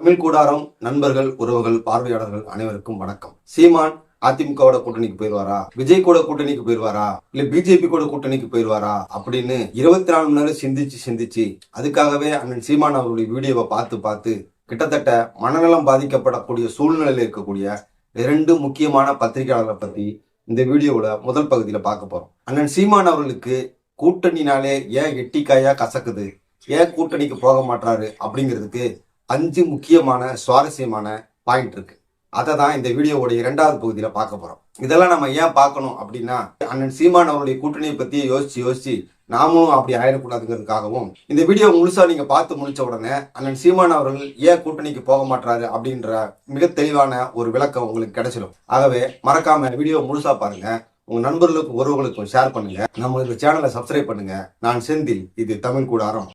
தமிழ் கூடாரம் நண்பர்கள் உறவுகள் பார்வையாளர்கள் அனைவருக்கும் வணக்கம். சீமான் அதிமுகவோட கூட்டணிக்கு போயிருவாரா? விஜய் கூட கூட்டணிக்கு போயிருவாரா? இல்ல பிஜேபி கூட கூட்டணிக்கு போயிருவாரா? அப்படின்னு இருபத்தி நாலு மணி நேரம் சிந்திச்சு சிந்திச்சு அதுக்காகவே அண்ணன் சீமான் அவருடைய வீடியோவை பார்த்து பார்த்து கிட்டத்தட்ட மனநலம் பாதிக்கப்படக்கூடிய சூழ்நிலையில் இருக்கக்கூடிய இரண்டு முக்கியமான பத்திரிகையாளர்களை பத்தி இந்த வீடியோவோட முதல் பகுதியில் பார்க்க போறோம். அண்ணன் சீமான் அவர்களுக்கு கூட்டணினாலே ஏன் எட்டிக்காயா கசக்குது? ஏன் கூட்டணிக்கு போக மாட்டாரு அப்படிங்கிறதுக்கு அஞ்சு முக்கியமான சுவாரஸ்யமான பாயிண்ட் இருக்கு. அதை தான் இந்த வீடியோவோட இரண்டாவது பகுதியில் பார்க்க போறோம். இதெல்லாம் நம்ம ஏன் பார்க்கணும் அப்படின்னா அண்ணன் சீமான் அவருடைய கூட்டணியை பத்தி யோசிச்சு யோசிச்சு நாமளும் அப்படி ஆயிடக்கூடாதுங்கிறதுக்காகவும் இந்த வீடியோ முழுசா நீங்க பார்த்து முடிச்ச உடனே அண்ணன் சீமான் அவர்கள் ஏன் கூட்டணிக்கு போக மாட்டாரு அப்படின்ற மிக தெளிவான ஒரு விளக்கம் உங்களுக்கு கிடைச்சிடும் ஆகவே மறக்காம வீடியோ முழுசா பாருங்க. உங்க நண்பர்களுக்கும் உறவுகளுக்கும் ஷேர் பண்ணுங்க. நம்ம இந்த சேனலை சப்ஸ்கிரைப் பண்ணுங்க. நான் செந்தில் இது தமிழ் கூடாரம்.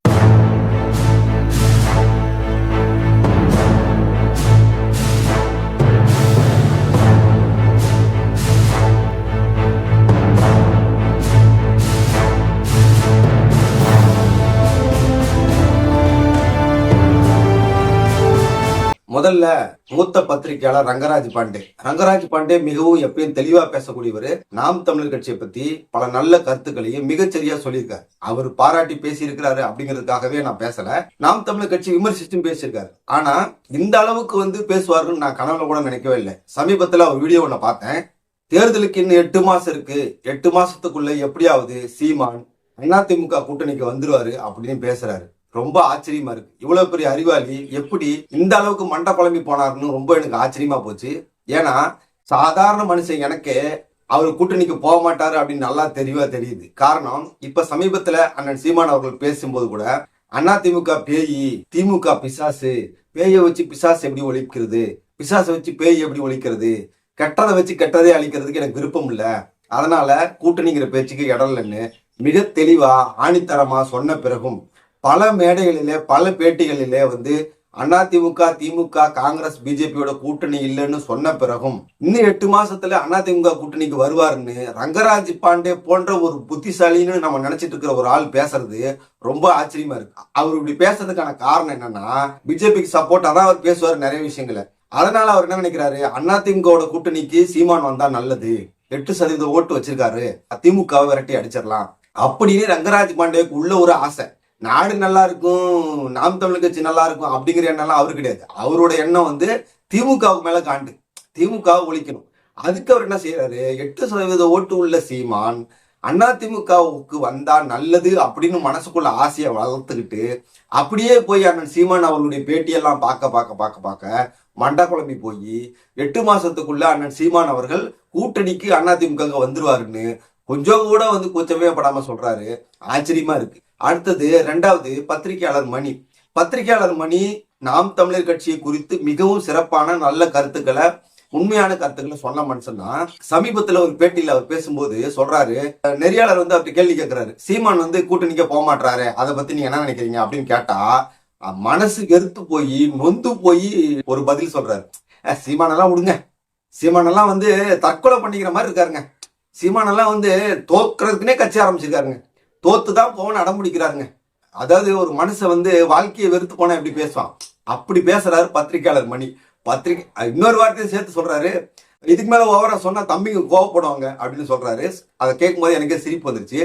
முதல்ல மூத்த பத்திரிகையாளர் ரங்கராஜ் பாண்டே. ரங்கராஜ் பாண்டே மிகவும் எப்பயும் தெளிவா பேசக்கூடியவர். நாம் தமிழர் கட்சியை பத்தி பல நல்ல கருத்துக்களையும் மிகச்சரியா சொல்லியிருக்காரு. அவர் பாராட்டி பேசியிருக்கிறாரு அப்படிங்கிறதுக்காகவே நான் பேசல. நாம் தமிழர் கட்சி விமர்சிச்சும் பேசியிருக்காரு. ஆனா இந்த அளவுக்கு வந்து பேசுவாருன்னு நான் கனவுல கூட நினைக்கவே இல்லை. சமீபத்துல ஒரு வீடியோ ஒண்ணு பார்த்தேன். தேர்தலுக்கு இன்னும் எட்டு மாசம் இருக்கு. எட்டு மாசத்துக்குள்ள எப்படியாவது சீமான் அதிமுக கூட்டணிக்கு வந்துருவாரு அப்படின்னு பேசுறாரு. ரொம்ப ஆச்சரியமா இருக்கு. இவ்வளவு பெரிய அறிவாளி எப்படி இந்த அளவுக்கு மண்டை குழம்பி போனாருன்னு ரொம்ப எனக்கு ஆச்சரியமா போச்சு. ஏன்னா சாதாரண மனுஷன் எனக்கே அவர் கூட்டணிக்கு போக மாட்டாரு அப்படின்னு நல்லா தெளிவா தெரியுது. காரணம் இப்ப சமீபத்துல அண்ணன் சீமான் அவர்கள் பேசும்போது கூட அண்ணா திமுக பேயி திமுக பிசாசு பேயை வச்சு பிசாசு எப்படி ஒழிக்கிறது பிசாசை வச்சு பேய் எப்படி ஒழிக்கிறது கெட்டதை வச்சு கெட்டதே அழிக்கிறதுக்கு எனக்கு விருப்பம் இல்லை. அதனால கூட்டணிங்கிற பேச்சுக்கு இடம் இல்லைன்னு மிக தெளிவா ஆணித்தரமா சொன்ன பிறகும் பல மேடைகளிலே பல பேட்டிகளிலே வந்து அதிமுக திமுக காங்கிரஸ் பிஜேபியோட கூட்டணி இல்லைன்னு சொன்ன பிறகும் இன்னும் எட்டு மாசத்துல அதிமுக கூட்டணிக்கு வருவாருன்னு ரங்கராஜ் பாண்டே போன்ற ஒரு புத்திசாலின்னு நம்ம நினைச்சிட்டு இருக்கிற ஒரு ஆள் பேசுறது ரொம்ப ஆச்சரியமா இருக்கு. அவர் இப்படி பேசுறதுக்கான காரணம் என்னன்னா பிஜேபிக்கு சப்போர்ட்டா தான் அவர் பேசுவார் நிறைய விஷயங்களை. அதனால அவர் என்ன நினைக்கிறாரு? அதிமுகவோட கூட்டணிக்கு சீமான் வந்தா நல்லது. எட்டு சதவீத ஓட்டு வச்சிருக்காரு. அதிமுகவை விரட்டி அடிச்சிடலாம். அப்படின்னு ரங்கராஜ் பாண்டேக்கு உள்ள ஒரு ஆசை. நாடு நல்லா இருக்கும் நாம் தமிழ் கட்சி நல்லா இருக்கும் அப்படிங்கிற எண்ணம்லாம் அவரு கிடையாது. அவரோட எண்ணம் வந்து திமுகவுக்கு மேல காண்டு. திமுக ஒழிக்கணும். அதுக்கு அவர் என்ன செய்யறாரு எட்டு சதவீத ஓட்டு உள்ள சீமான் அண்ணா திமுகவுக்கு வந்தா நல்லது அப்படின்னு மனசுக்குள்ள ஆசையை வளர்த்துக்கிட்டு அப்படியே போய் அண்ணன் சீமான் அவர்களுடைய பேட்டியெல்லாம் பார்க்க பார்க்க பார்க்க பார்க்க மண்டை குழம்பி போய் எட்டு மாசத்துக்குள்ள அண்ணன் சீமான் அவர்கள் கூட்டணிக்கு அண்ணா திமுக வந்துருவாருன்னு கொஞ்சம் கூட வந்து கூச்சமே படாம சொல்றாரு. ஆச்சரியமா இருக்கு. அடுத்தது ரெண்டாவது பத்திரிகையாளர் மணி. பத்திரிகையாளர் மணி நாம் தமிழர் கட்சியை குறித்து மிகவும் சிறப்பான நல்ல கருத்துக்களை உண்மையான கருத்துக்களை சொன்ன மனுஷன்னா சமீபத்துல ஒரு பேட்டியில அவர் பேசும்போது சொல்றாரு நெறியாளர் வந்து அவர்கிட்ட கேள்வி கேட்கிறாரு சீமான் வந்து கூட்டணிக்க போக மாட்டாரு அதை பத்தி நீங்க என்ன நினைக்கிறீங்க அப்படின்னு கேட்டா மனசு எருத்து போய் நொந்து போய் ஒரு பதில் சொல்றாரு. சீமானெல்லாம் விடுங்க. சீமானெல்லாம் வந்து தற்கொலை பண்ணிக்கிற மாதிரி இருக்காருங்க. சீமானெல்லாம் வந்து தோக்குறதுக்குனே கட்சி ஆரம்பிச்சிருக்காருங்க. தோத்து தான் போன அடம்பிடிக்கிறாருங்க அதாவது ஒரு மனுஷன் வந்து வாழ்க்கையை வெறுத்து போனா எப்படி பேசுவான்? அப்படி பேசுறாரு பத்திரிக்கையாளர் மணி. பத்திரிக்கை இன்னொரு வார்த்தையை சேர்த்து சொல்றாரு. இதுக்கு மேல ஓவரா சொன்னா தம்பிங்க கோவப்படுவாங்க அப்படின்னு சொல்றாரு. அதை கேட்கும்போது எனக்கே சிரிப்பு வந்துருச்சு.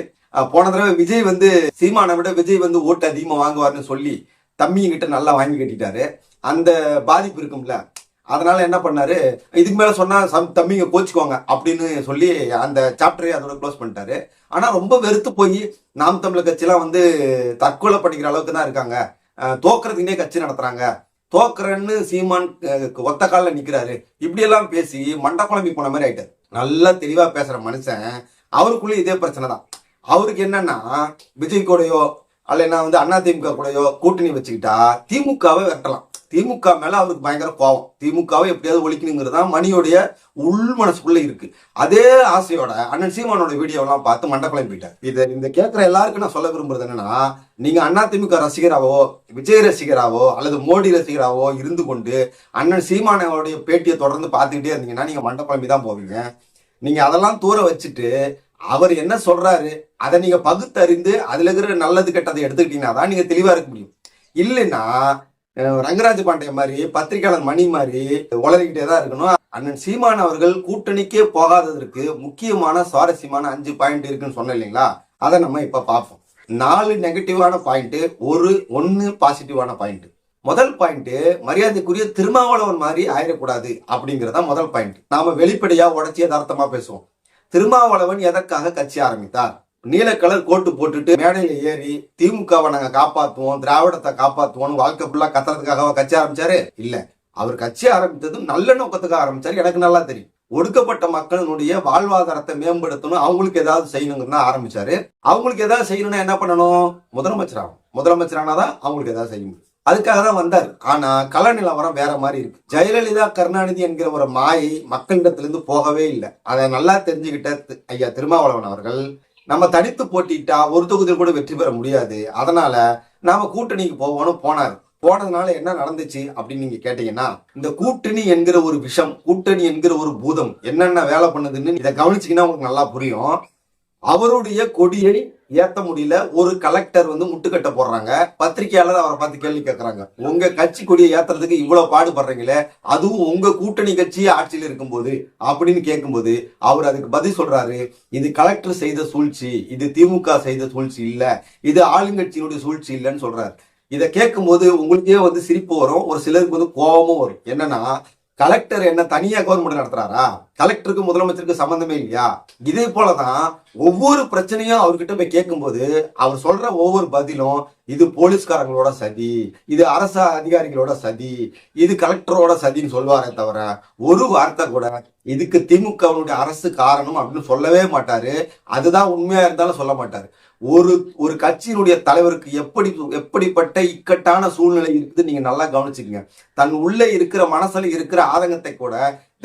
போன தடவை விஜய் வந்து சீமானை விட விஜய் வந்து ஓட்டு அதிகமா வாங்குவார்னு சொல்லி தம்பிங்கிட்ட நல்லா வாங்கி கட்டிட்டாரு. அந்த பாதிப்பு இருக்கும்ல. அதனால என்ன பண்ணாரு? இதுக்கு மேல சொன்னா சம் தம்பிங்க போச்சுக்கோங்க அப்படின்னு சொல்லி அந்த சாப்டரை அதோட க்ளோஸ் பண்ணிட்டாரு. ஆனா ரொம்ப வெறுத்து போய் நாம் தமிழர் கட்சியெல்லாம் வந்து தற்கொலை பண்ணிக்கிற அளவுக்கு தான் இருக்காங்க. தோக்குறதுக்குனே கட்சி நடத்துறாங்க. தோக்குறன்னு சீமான் ஒத்த காலில் நிற்கிறாரு இப்படியெல்லாம் பேசி மண்ட குழம்பி போன மாதிரி ஆயிட்டாரு. நல்லா தெளிவாக பேசுகிற மனுஷன். அவருக்குள்ளேயும் இதே பிரச்சனை தான். அவருக்கு என்னன்னா விஜய் கூடயோ அல்லனா வந்து அண்ணா திமுக கூடயோ கூட்டணி வச்சுக்கிட்டா திமுகவை வெட்டலாம் திமுக மேல அவருக்கு பயங்கர கோபம் திமுகவை எப்படியாவது ஒழிக்கணுங்கிறது தான் மணியோடைய உள் மனசுக்குள்ள இருக்கு. அதே ஆசையோட அண்ணன் சீமானோட வீடியோலாம் பார்த்து மண்டை போயிட்டார். இதை இந்த கேட்குற எல்லாருக்கும் நான் சொல்ல விரும்புறது என்னன்னா நீங்க அண்ணா திமுக ரசிகராவோ விஜய் ரசிகராவோ அல்லது மோடி ரசிகராவோ இருந்து கொண்டு அண்ணன் சீமானோடைய பேட்டியை தொடர்ந்து பார்த்துக்கிட்டே இருந்தீங்கன்னா நீங்க மண்டை தான் போவீங்க. நீங்க அதெல்லாம் தூர வச்சுட்டு அவர் என்ன சொல்றாரு அதை நீங்க பகுத்தறிந்து அதுல இருக்கிற நல்லது கெட்டதை எடுத்துக்கிட்டீங்கன்னா தான் நீங்க தெளிவா இருக்க முடியும். இல்லைன்னா ரங்கராஜ் பாண்டிய மாதிரி பத்திரிகையாளர் மணி மாதிரி உளறிக்கிட்டே தான் இருக்கணும். அண்ணன் சீமான் அவர்கள் கூட்டணிக்கே போகாததற்கு முக்கியமான சுவாரஸ்யமான அஞ்சு பாயிண்ட் இருக்குன்னு சொன்னேன் இல்லைங்களா? அதை நம்ம இப்ப பார்ப்போம். நாலு நெகட்டிவான பாயிண்ட் ஒரு ஒன்னு பாசிட்டிவான பாயிண்ட் முதல் பாயிண்ட் மரியாதைக்குரிய திருமாவளவன் மாதிரி ஆயிடக்கூடாது அப்படிங்கறத முதல் பாயிண்ட் நாம வெளிப்படையா உடச்சி யதார்த்தமா பேசுவோம். திருமாவளவன் எதற்காக கட்சி ஆரம்பித்தார்? நீல கலர் கோட்டு போட்டுட்டு மேடையில ஏறி திமுகவை நாங்க காப்பாத்துவோம் திராவிடத்தை காப்பாத்துவோம் வாழ்க்கை ஃபுல்லா கத்துறதுக்காக கட்சி ஆரம்பிச்சாரு? இல்ல. அவர் கட்சி ஆரம்பித்ததும் நல்ல நோக்கத்துக்காக ஆரம்பிச்சாரு. எனக்கு நல்லா தெரியும். ஒடுக்கப்பட்ட மக்களினுடைய வாழ்வாதாரத்தை மேம்படுத்தணும் அவங்களுக்கு ஏதாவது செய்யணுங்கிறதா ஆரம்பிச்சாரு. அவங்களுக்கு ஏதாவது செய்யணும்னா என்ன பண்ணணும்? முதலமைச்சர் ஆகும் முதலமைச்சர் ஆனாதான் அவங்களுக்கு ஏதாவது செய்ய முடியும். அதுக்காக தான் வந்தார். ஆனா கல நிலவரம் வேற மாதிரி இருக்கு. ஜெயலலிதா கருணாநிதி என்கிற ஒரு மாயை மக்களிடத்திலிருந்து போகவே இல்லை. அதை நல்லா தெரிஞ்சுக்கிட்ட ஐயா திருமாவளவன் அவர்கள் நம்ம தனித்து போட்டிட்டா ஒரு தொகுதியில் கூட வெற்றி பெற முடியாது. அதனால நாம கூட்டணிக்கு போவோம்னு போனார். போனதுனால என்ன நடந்துச்சு அப்படின்னு நீங்க கேட்டீங்கன்னா இந்த கூட்டணி என்கிற ஒரு விஷம் கூட்டணி என்கிற ஒரு பூதம் என்னென்ன வேலை பண்ணுதுன்னு இதை கவனிச்சீங்கன்னா உங்களுக்கு நல்லா புரியும். அவருடைய கொடியை ஏத்த முடியல ஒரு கலெக்டர் வந்து முட்டுக்கட்ட போடுறாங்க. பத்திரிகையாளர் அவரை பார்த்து கேள்வி கேட்கறாங்க உங்க கட்சி கொடியை ஏத்துறதுக்கு இவ்வளவு பாடுபடுறீங்களே அதுவும் உங்க கூட்டணி கட்சி ஆட்சியில் இருக்கும்போது அப்படின்னு கேட்கும்போது அவர் அதுக்கு பதில் சொல்றாரு இது கலெக்டர் செய்த சூழ்ச்சி இது திமுக செய்த சூழ்ச்சி இல்ல இது ஆளுங்கட்சியினுடைய சூழ்ச்சி இல்லைன்னு சொல்றாரு. இதை கேட்கும்போது உங்களுக்கே வந்து சிரிப்பு வரும் ஒரு சிலருக்கு வந்து கோபமும் வரும். என்னன்னா கலெக்டர் என்ன தனியா கவர்மெண்ட் நடத்துறாரா? கலெக்டருக்கு முதலமைச்சருக்கு சம்பந்தமே இல்லையா? இதே போலதான் ஒவ்வொரு பிரச்சனையும் அவர்கிட்ட போய் கேட்கும்போது அவர் சொல்ற ஒவ்வொரு பதிலும் இது போலீஸ்காரங்களோட சதி இது அரசு அதிகாரிகளோட சதி இது கலெக்டரோட சதின்னு சொல்லுவாரே தவிர ஒரு வார்த்தை கூட இதுக்கு திமுகவினுடைய அரசு காரணம் அப்படின்னு சொல்லவே மாட்டாரு. அதுதான் உண்மையா இருந்தாலும் சொல்ல மாட்டாரு. ஒரு ஒரு கட்சியினுடைய தலைவருக்கு எப்படி எப்படிப்பட்ட இக்கட்டான சூழ்நிலை இருக்குது நீங்க நல்லா கவனிச்சுக்கங்க. தன் உள்ளே இருக்கிற மனசுல இருக்கிற ஆதங்கத்தை கூட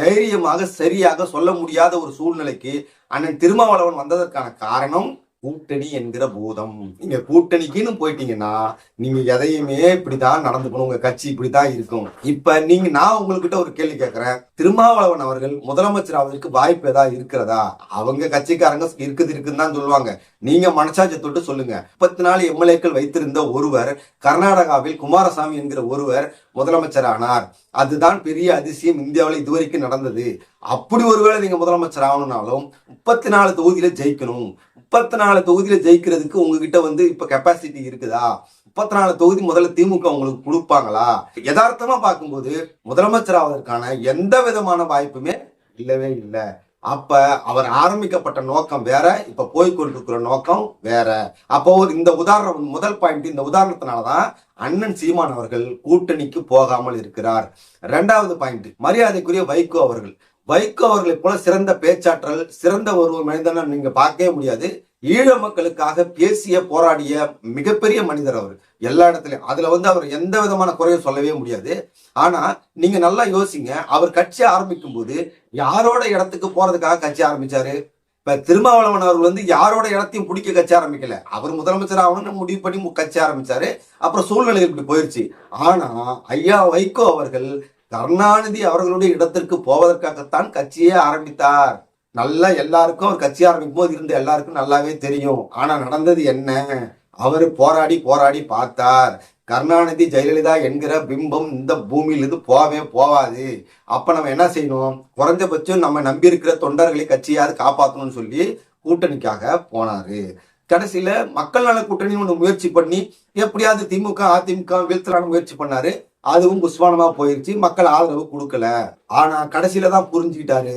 தைரியமாக சரியாக சொல்ல முடியாத ஒரு சூழ்நிலைக்கு அண்ணன் திருமாவளவன் வந்ததற்கான காரணம் கூட்டணி என்கிற பூதம். நீங்க கூட்டணிக்குன்னு போயிட்டீங்கன்னா நீங்க எதையுமே இப்படிதான் நடந்துக்கணும் உங்க கட்சி இப்படிதான் இருக்கும். இப்ப நீங்க நான் உங்ககிட்ட ஒரு கேள்வி கேட்கிறேன். திருமாவளவன் அவர்கள் முதலமைச்சர் ஆவதற்கு வாய்ப்பு ஏதாவது இருக்கிறதா? அவங்க கட்சிக்காரங்க இருக்குது இருக்குன்னு தான் சொல்லுவாங்க. நீங்க மனசாட்சி தொட்டு சொல்லுங்க. முப்பத்தி நாலு எம்எல்ஏக்கள் வைத்திருந்த ஒருவர் கர்நாடகாவில் குமாரசாமி என்கிற ஒருவர் முதலமைச்சர் ஆனார் அதுதான் பெரிய அதிசயம் இந்தியாவில் இதுவரைக்கும் நடந்தது. அப்படி ஒருவேளை நீங்க முதலமைச்சர் ஆகணும்னாலும் முப்பத்தி நாலு தொகுதியில ஜெயிக்கணும். முப்பத்தி நாலு தொகுதியில ஜெயிக்கிறதுக்கு உங்ககிட்ட வந்து இப்ப கெப்பாசிட்டி இருக்குதா? முப்பத்தி நாலு தொகுதி முதல்ல திமுக உங்களுக்கு கொடுப்பாங்களா? யதார்த்தமா பார்க்கும்போது முதலமைச்சர் ஆவதற்கான எந்த விதமான வாய்ப்புமே இல்லவே இல்லை. அப்ப அவர் ஆரம்பிக்கப்பட்ட நோக்கம் வேற இப்ப போய் கொண்டிருக்கிற நோக்கம் வேற. அப்போ ஒரு இந்த உதாரணம் முதல் பாயிண்ட் இந்த உதாரணத்தினாலதான் அண்ணன் சீமான் அவர்கள் கூட்டணிக்கு போகாமல் இருக்கிறார். இரண்டாவது பாயிண்ட் மரியாதைக்குரிய வைகோ அவர்கள். வைகோ அவர்களை போல சிறந்த பேச்சாற்றல் சிறந்த ஒரு மனிதனை நீங்க பார்க்கவே முடியாது. ஈழ மக்களுக்காக பேசிய போராடிய மிகப்பெரிய மனிதர் அவர். எல்லா இடத்துலயும். அதுல வந்து அவர் எந்த விதமான குறையும் சொல்லவே முடியாது. ஆனா நீங்க நல்லா யோசிங்க. அவர் கட்சி ஆரம்பிக்கும் போது யாரோட இடத்துக்கு போறதுக்காக கட்சி ஆரம்பிச்சாரு? இப்ப திருமாவளவன் அவர்கள் வந்து யாரோட இடத்தையும் பிடிக்க கட்சி ஆரம்பிக்கல. அவர் முதலமைச்சர் ஆகணும்னு முடிவு பண்ணி மு- கட்சி ஆரம்பிச்சாரு. அப்புறம் சூழ்நிலைகள் இப்படி போயிருச்சு. ஆனா ஐயா வைகோ அவர்கள் கருணாநிதி அவர்களுடைய இடத்திற்கு போவதற்காகத்தான் கட்சியே ஆரம்பித்தார். நல்லா எல்லாருக்கும் அவர் கட்சி ஆரம்பிக்கும் போது இருந்த எல்லாருக்கும் நல்லாவே தெரியும். ஆனா நடந்தது என்ன? அவர் போராடி போராடி பார்த்தார். கருணாநிதி ஜெயலலிதா என்கிற பிம்பம் இந்த பூமியிலிருந்து போகவே போவாது அப்போ நம்ம என்ன செய்யணும்? குறைஞ்சபட்சம் நம்ம நம்பி இருக்கிற தொண்டர்களை கட்சியாவது காப்பாற்றணும்னு சொல்லி கூட்டணிக்காக போனார். கடைசியில் மக்கள் நல கூட்டணி ஒன்று முயற்சி பண்ணி எப்படியாவது திமுக அதிமுக வீழ்த்தலான முயற்சி பண்ணார். அதுவும் புஷ்வானமாக போயிடுச்சு மக்கள் ஆதரவு கொடுக்கல. ஆனால் கடைசியில் தான் புரிஞ்சுக்கிட்டாரு.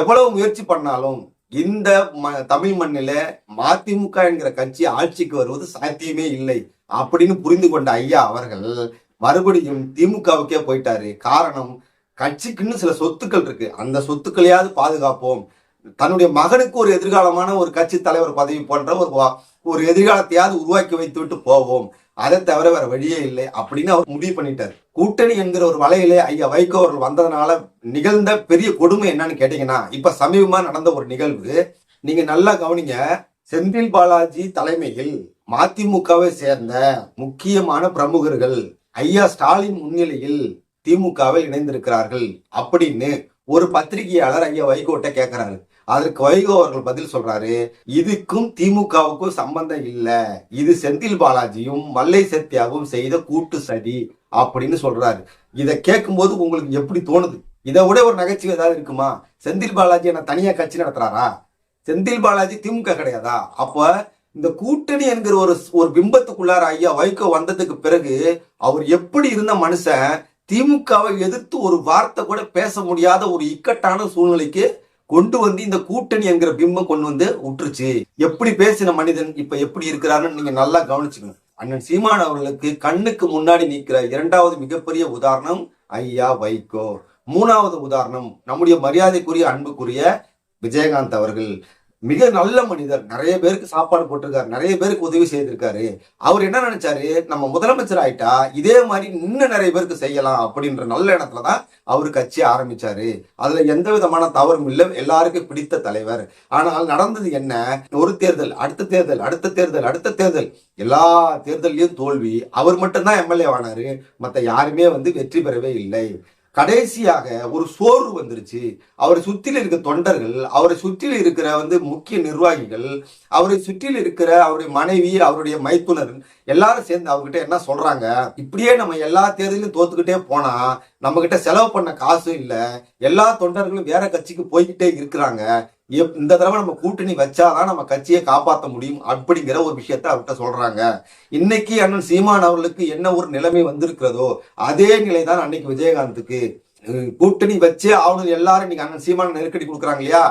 எவ்வளவு முயற்சி பண்ணாலும் இந்த ம- தமிழ் மண்ணில மதிமுக என்கிற கட்சி ஆட்சிக்கு வருவது சாத்தியமே இல்லை அப்படின்னு புரிந்து கொண்ட ஐயா அவர்கள் மறுபடியும் திமுகவுக்கே போயிட்டாரு. காரணம் கட்சிக்குன்னு சில சொத்துக்கள் இருக்கு. அந்த சொத்துக்களையாவது பாதுகாப்போம். தன்னுடைய மகனுக்கு ஒரு எதிர்காலமான ஒரு கட்சி தலைவர் பதவி போன்ற ஒரு ஒரு எதிர்காலத்தையாவது உருவாக்கி வைத்து விட்டு போவோம். அதை தவிர வேற வழியே இல்லை அப்படின்னு அவர் முடிவு பண்ணிட்டார். கூட்டணி என்கிற ஒரு வலையிலே ஐயா வைகோ அவர்கள் வந்ததுனால நிகழ்ந்த பெரிய கொடுமை என்னன்னு கேட்டீங்கன்னா இப்ப சமீபமா நடந்த ஒரு நிகழ்வு நீங்க நல்லா கவனிங்க செந்தில் பாலாஜி தலைமையில் மதிமுகவை சேர்ந்த முக்கியமான பிரமுகர்கள் ஐயா ஸ்டாலின் முன்னிலையில் திமுகவில் இணைந்திருக்கிறார்கள் அப்படின்னு ஒரு பத்திரிகையாளர் ஐயா வைகோட்ட கேட்கிறாரு அதற்கு வைகோ அவர்கள் பதில் சொல்றாரு இதுக்கும் திமுகவுக்கும் சம்பந்தம் இல்லை. இது செந்தில் பாலாஜியும் மல்லை சத்யாவும் செய்த கூட்டு சதி அப்படின்னு சொல்றாரு. இதை கேட்கும்போது உங்களுக்கு எப்படி தோணுது? இதை விட ஒரு நகைச்சுவை ஏதாவது இருக்குமா? செந்தில் பாலாஜி என்ன தனியா கட்சி நடத்துறாரா? செந்தில் பாலாஜி திமுக கிடையாதா? அப்ப இந்த கூட்டணி என்கிற ஒரு ஒரு பிம்பத்துக்குள்ளார ஐயா வைகோ வந்ததுக்கு பிறகு அவர் எப்படி இருந்த மனுஷன் திமுகவை எதிர்த்து ஒரு வார்த்தை கூட பேச முடியாத ஒரு இக்கட்டான சூழ்நிலைக்கு கொண்டு வந்து இந்த கூட்டணி என்கிற பிம்பம் கொண்டு வந்து விட்டுருச்சு எப்படி பேசின மனிதன் இப்ப எப்படி இருக்கிறாருன்னு நீங்க நல்லா கவனிச்சுக்கணும். அண்ணன் சீமான் அவர்களுக்கு கண்ணுக்கு முன்னாடி நிற்கிற இரண்டாவது மிகப்பெரிய உதாரணம் ஐயா வைகோ. மூணாவது உதாரணம் நம்முடைய மரியாதைக்குரிய அன்புக்குரிய விஜயகாந்த் அவர்கள். மிக நல்ல மனிதர். நிறைய பேருக்கு சாப்பாடு போட்டிருக்காரு. நிறைய பேருக்கு உதவி செய்திருக்காரு. அவர் என்ன நினைச்சாரு? நம்ம முதலமைச்சர் ஆயிட்டா இதே மாதிரி இன்னும் நிறைய பேருக்கு செய்யலாம் அப்படின்ற நல்ல இடத்துல தான் அவர் கட்சி ஆரம்பிச்சாரு. அதுல எந்த விதமான தவறும் இல்லை. எல்லாருக்கும் பிடித்த தலைவர். ஆனால் நடந்தது என்ன? ஒரு தேர்தல் அடுத்த தேர்தல் அடுத்த தேர்தல் அடுத்த தேர்தல். எல்லா தேர்தல்லையும் தோல்வி. அவர் மட்டும்தான் எம்எல்ஏ ஆனாரு மற்ற யாருமே வந்து வெற்றி பெறவே இல்லை. கடைசியாக ஒரு சோர்வு வந்துருச்சு. அவரை சுற்றில இருக்க தொண்டர்கள் அவரை சுற்றில இருக்கிற வந்து முக்கிய நிர்வாகிகள் அவரை சுற்றில இருக்கிற அவருடைய மனைவி அவருடைய மைத்துனர் எல்லாரும் சேர்ந்து அவர்கிட்ட என்ன சொல்றாங்க? இப்படியே நம்ம எல்லா தேர்தலையும் தோத்துக்கிட்டே போனா நம்ம கிட்ட செலவு பண்ண காசும் இல்லை. எல்லா தொண்டர்களும் வேற கட்சிக்கு போய்கிட்டே இருக்கிறாங்க. இந்த தடவை நம்ம கூட்டணி வச்சாதான் நம்ம கட்சியை காப்பாற்ற முடியும் அப்படிங்கிற ஒரு விஷயத்த அவர்கிட்ட சொல்றாங்க. இன்னைக்கு அண்ணன் சீமான் அவர்களுக்கு என்ன ஒரு நிலைமை வந்திருக்கிறதோ அதே நிலை தான் அன்னைக்கு விஜயகாந்துக்கு. கூட்டணி வச்சே ஆகணும். எல்லாரும் நீங்க அண்ணன் சீமான நெருக்கடி கொடுக்குறாங்க இல்லையா?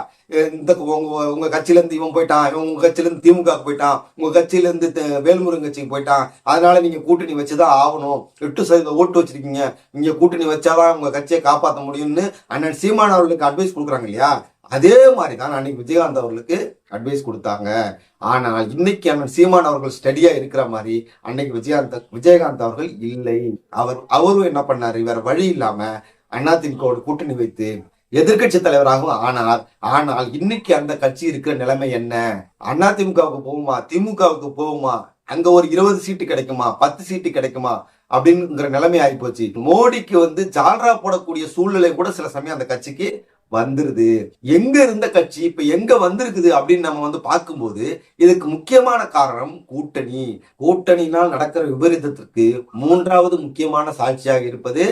இந்த உங்க உங்க கட்சியில இருந்து இவன் போயிட்டான் இவன் உங்க கட்சியில இருந்து திமுக போயிட்டான் உங்க கட்சியில இருந்து வேல்முருகன் கட்சிக்கு போயிட்டான். அதனால நீங்க கூட்டணி வச்சுதான் ஆகணும். எட்டு சதவீத ஓட்டு வச்சிருக்கீங்க. நீங்க கூட்டணி வச்சாதான் உங்க கட்சியை காப்பாற்ற முடியும்னு அண்ணன் சீமான அவர்களுக்கு அட்வைஸ் கொடுக்குறாங்க இல்லையா? அதே மாதிரி தான் அன்னைக்கு விஜயகாந்த் அவர்களுக்கு அட்வைஸ் கொடுத்தாங்க. ஆனால் இன்னைக்கு அண்ணன் சீமான் அவர்கள் ஸ்டடியா இருக்கிற மாதிரி அன்னைக்கு விஜயகாந்த் விஜயகாந்த் அவர்கள் இல்லை. அவர் அவரும் என்ன பண்ணாரு? வேற வழி இல்லாம அதிமுகவோட கூட்டணி வைத்து எதிர்க்கட்சி தலைவராகவும் ஆனார். ஆனால் இன்னைக்கு அந்த கட்சி இருக்கிற நிலைமை என்ன? அதிமுகவுக்கு போகுமா? திமுகவுக்கு போகுமா? அங்க ஒரு இருபது சீட்டு கிடைக்குமா? பத்து சீட்டு கிடைக்குமா? அப்படிங்கிற நிலைமை ஆகி போச்சு மோடிக்கு வந்து ஜால்ரா போடக்கூடிய சூழ்நிலை கூட சில சமயம் அந்த கட்சிக்கு வந்துருது. எங்க இருந்த கட்சி இப்ப எங்க வந்திருக்குது அப்படின்னு நம்ம வந்து பார்க்கும்போது இதுக்கு முக்கியமான காரணம் கூட்டணி. கூட்டணியினால் நடக்கிற விபரீதத்திற்கு மூன்றாவது முக்கியமான சாட்சியாக இருப்பது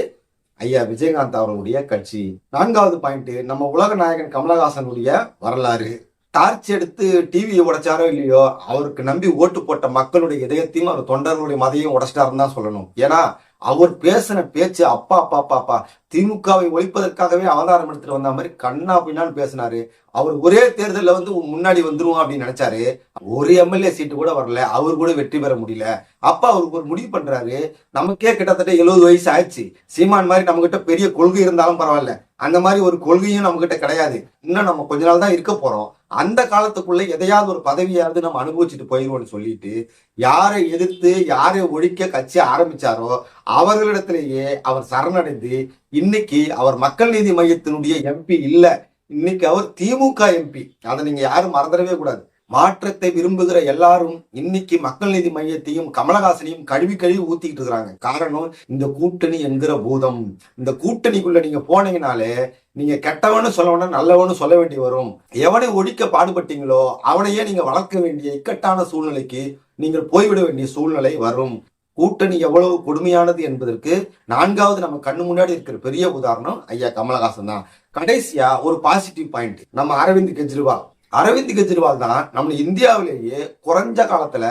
ஐயா விஜயகாந்த் அவர்களுடைய கட்சி. நான்காவது பாயிண்ட் நம்ம உலக நாயகன் கமலஹாசனுடைய வரலாறு. டார்ச் எடுத்து டிவியை உடைச்சாரோ இல்லையோ அவருக்கு நம்பி ஓட்டு போட்ட மக்களுடைய இதயத்தையும் அவர் தொண்டர்களுடைய மதையும் உடைச்சிட்டாருன்னு தான் சொல்லணும். ஏன்னா அவர் பேசின பேச்சு அப்பா அப்பா அப்பா அப்பா. திமுகவை ஒழிப்பதற்காகவே அவதாரம் எடுத்துட்டு வந்த மாதிரி கண்ணா பின்னான்னு பேசினாரு. அவர் ஒரே தேர்தலில் வந்து முன்னாடி வந்துருவோம் அப்படின்னு நினைச்சாரு. ஒரு எம்எல்ஏ சீட்டு கூட வரல. அவர் கூட வெற்றி பெற முடியல. அப்ப அவருக்கு ஒரு முடிவு பண்றாரு. நமக்கே கிட்டத்தட்ட எழுபது வயசு ஆயிடுச்சு. சீமான் மாதிரி நம்ம கிட்ட பெரிய கொள்கை இருந்தாலும் பரவாயில்ல. அந்த மாதிரி ஒரு கொள்கையும் நம்ம கிட்ட கிடையாது. இன்னும் நம்ம கொஞ்ச நாள் தான் இருக்க போறோம். அந்த காலத்துக்குள்ள எதையாவது ஒரு பதவியாவது நம்ம அனுபவிச்சுட்டு போயிடுவோம்னு சொல்லிட்டு யாரை எதிர்த்து யாரை ஒழிக்க கட்சி ஆரம்பிச்சாரோ அவர்களிடத்திலேயே அவர் சரணடைந்து இன்னைக்கு அவர் மக்கள் நீதி மையத்தினுடைய எம்பி இல்லை. இன்னைக்கு அவர் திமுக எம்பி அதை நீங்க யாரும் மறந்துடவே கூடாது. மாற்றத்தை விரும்புகிற எல்லாரும் இன்னைக்கு மக்கள் நீதி மையத்தையும் கமலஹாசனையும் கழுவி கழுவி ஊத்திக்கிட்டு இருக்கிறாங்க. காரணம் இந்த கூட்டணி என்கிற பூதம். இந்த கூட்டணிக்குள்ள நீங்க போனீங்கனாலே நீங்க கெட்டவனு சொல்லவன நல்லவனு சொல்ல வேண்டி வரும். எவனை ஒழிக்க பாடுபட்டீங்களோ அவனையே நீங்க வளர்க்க வேண்டிய இக்கட்டான சூழ்நிலைக்கு நீங்கள் போய்விட வேண்டிய சூழ்நிலை வரும். கூட்டணி எவ்வளவு கொடுமையானது என்பதற்கு நான்காவது நம்ம கண்ணு முன்னாடி இருக்கிற பெரிய உதாரணம் ஐயா கமலஹாசன் தான். கடைசியா ஒரு பாசிட்டிவ் பாயிண்ட் நம்ம அரவிந்த் கெஜ்ரிவால் அரவிந்த் கெஜ்ரிவால் தான் நம்ம இந்தியாவிலேயே குறைஞ்ச காலத்துல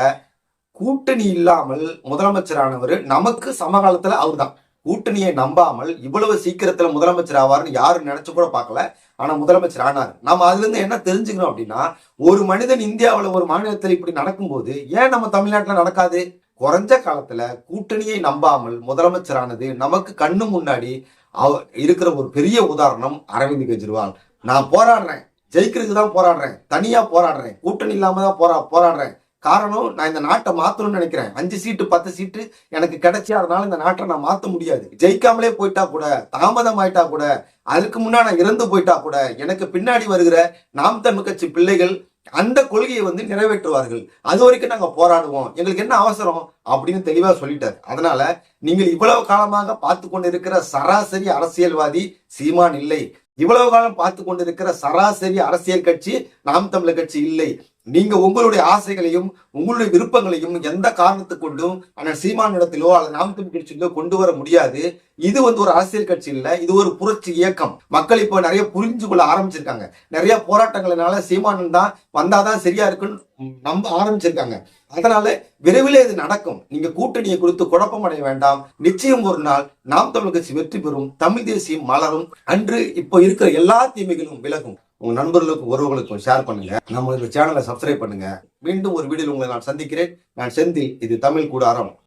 கூட்டணி இல்லாமல் முதலமைச்சரானவர் நமக்கு சமகாலத்துல அவர் தான் கூட்டணியை நம்பாமல் இவ்வளவு சீக்கிரத்துல முதலமைச்சர் ஆவார்னு யாரும் நினைச்சு கூட பார்க்கல. ஆனா முதலமைச்சர் ஆனார். நம்ம அதுல இருந்து என்ன தெரிஞ்சுக்கணும் அப்படின்னா ஒரு மனிதன் இந்தியாவில் ஒரு மாநிலத்தில் இப்படி நடக்கும்போது ஏன் நம்ம தமிழ்நாட்டில் நடக்காது? குறைஞ்ச காலத்துல கூட்டணியை நம்பாமல் முதலமைச்சரானது நமக்கு கண்ணு முன்னாடி அவ இருக்கிற ஒரு பெரிய உதாரணம் அரவிந்த் கெஜ்ரிவால். நான் போராடுறேன். ஜெயிக்கிறதுக்கு தான் போராடுறேன். தனியாக போராடுறேன். கூட்டணி இல்லாமல் தான் போரா போராடுறேன். காரணம் நான் இந்த நாட்டை மாற்றணும்னு நினைக்கிறேன். அஞ்சு சீட்டு பத்து சீட்டு எனக்கு கிடைச்சி அதனால இந்த நாட்டை நான் மாற்ற முடியாது. ஜெயிக்காமலே போயிட்டா கூட தாமதம் ஆயிட்டா கூட அதுக்கு முன்னா நான் இறந்து போயிட்டா கூட எனக்கு பின்னாடி வருகிற நாம் தமிழ் கட்சி பிள்ளைகள் அந்த கொள்கையை வந்து நிறைவேற்றுவார்கள். அது வரைக்கும் நாங்கள் போராடுவோம். எங்களுக்கு என்ன அவசரம்? அப்படின்னு தெளிவாக சொல்லிட்டார். அதனால நீங்கள் இவ்வளவு காலமாக பார்த்து கொண்டிருக்கிற சராசரி அரசியல்வாதி சீமான் இல்லை. இவ்வளவு காலம் பார்த்து கொண்டிருக்கிற சராசரி அரசியல் கட்சி நாம் தமிழர் கட்சி இல்லை. நீங்க உங்களுடைய ஆசைகளையும் உங்களுடைய விருப்பங்களையும் எந்த காரணத்தை கொண்டும் அண்ணன் சீமானிடத்திலோ அல்லது நாம் தமிழ் கட்சியிலோ கொண்டு வர முடியாது. இது வந்து ஒரு அரசியல் கட்சி இல்லை இது ஒரு புரட்சி இயக்கம். மக்கள் இப்போ நிறைய புரிஞ்சு கொள்ள ஆரம்பிச்சிருக்காங்க. நிறைய போராட்டங்கள்னால சீமானன் தான் வந்தாதான் சரியா இருக்குன்னு நம்ப ஆரம்பிச்சிருக்காங்க. அதனால விரைவில் இது நடக்கும். நீங்க கூட்டணியை கொடுத்து குழப்பம் அடைய வேண்டாம். நிச்சயம் ஒரு நாள் நாம் தமிழ் கட்சி வெற்றி பெறும் தமிழ் தேசியம் மலரும். அன்று இப்போ இருக்கிற எல்லா தீமைகளும் விலகும். உங்க நண்பர்களுக்கும் உறவுகளுக்கும் ஷேர் பண்ணுங்க. நம்ம இந்த சேனலை சப்ஸ்கிரைப் பண்ணுங்க. மீண்டும் ஒரு வீடியோவில் உங்களை நான் சந்திக்கிறேன். நான் செந்தில் இது தமிழ் கூடாரம்.